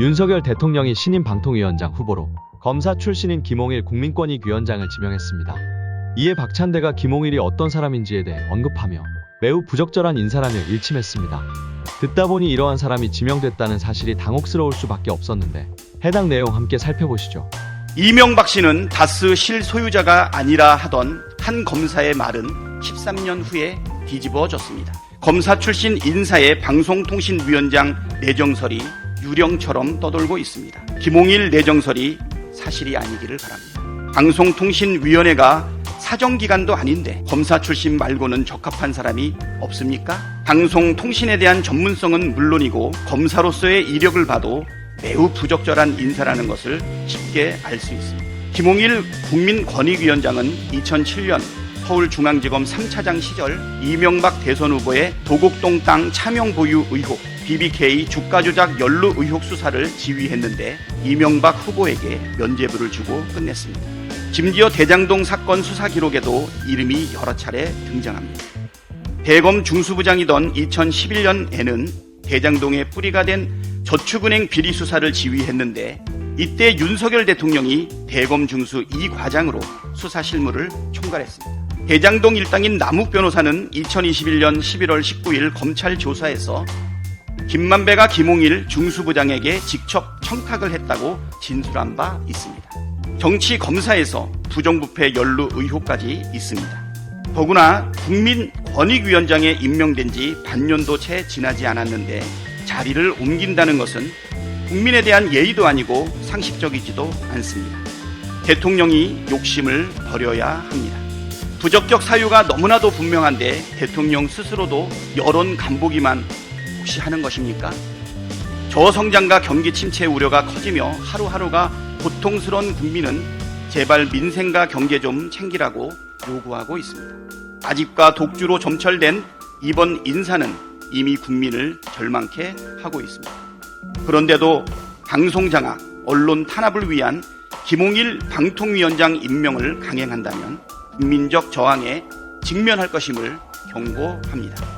윤석열 대통령이 신임 방통위원장 후보로 검사 출신인 김홍일 국민권익 위원장을 지명했습니다. 이에 박찬대가 김홍일이 어떤 사람인지에 대해 언급하며 매우 부적절한 인사라며 일침했습니다. 듣다 보니 이러한 사람이 지명됐다는 사실이 당혹스러울 수밖에 없었는데 해당 내용 함께 살펴보시죠. 이명박 씨는 다스 실소유자가 아니라 하던 한 검사의 말은 13년 후에 뒤집어졌습니다. 검사 출신 인사의 방송통신위원장 내정설이 유령처럼 떠돌고 있습니다. 김홍일 내정설이 사실이 아니기를 바랍니다. 방송통신위원회가 사정기관도 아닌데 검사 출신 말고는 적합한 사람이 없습니까? 방송통신에 대한 전문성은 물론이고 검사로서의 이력을 봐도 매우 부적절한 인사라는 것을 쉽게 알 수 있습니다. 김홍일 국민권익위원장은 2007년 서울중앙지검 3차장 시절 이명박 대선 후보의 도곡동 땅 차명 보유 의혹, BBK 주가 조작 연루 의혹 수사를 지휘했는데 이명박 후보에게 면죄부를 주고 끝냈습니다. 심지어 대장동 사건 수사 기록에도 이름이 여러 차례 등장합니다. 대검 중수부장이던 2011년에는 대장동의 뿌리가 된 저축은행 비리 수사를 지휘했는데 이때 윤석열 대통령이 대검 중수 2과장으로 수사 실무를 총괄했습니다. 대장동 일당인 남욱 변호사는 2021년 11월 19일 검찰 조사에서 김만배가 김홍일 중수부장에게 직접 청탁을 했다고 진술한 바 있습니다. 정치 검사에서 부정부패 연루 의혹까지 있습니다. 더구나 국민권익위원장에 임명된 지 반년도 채 지나지 않았는데 자리를 옮긴다는 것은 국민에 대한 예의도 아니고 상식적이지도 않습니다. 대통령이 욕심을 버려야 합니다. 부적격 사유가 너무나도 분명한데 대통령 스스로도 여론 간보기만 혹시 하는 것입니까? 저성장과 경기 침체 우려가 커지며 하루하루가 고통스러운 국민은 제발 민생과 경제 좀 챙기라고 요구하고 있습니다. 아집과 독주로 점철된 이번 인사는 이미 국민을 절망케 하고 있습니다. 그런데도 방송 장악, 언론 탄압을 위한 김홍일 방통위원장 임명을 강행한다면 국민적 저항에 직면할 것임을 경고합니다.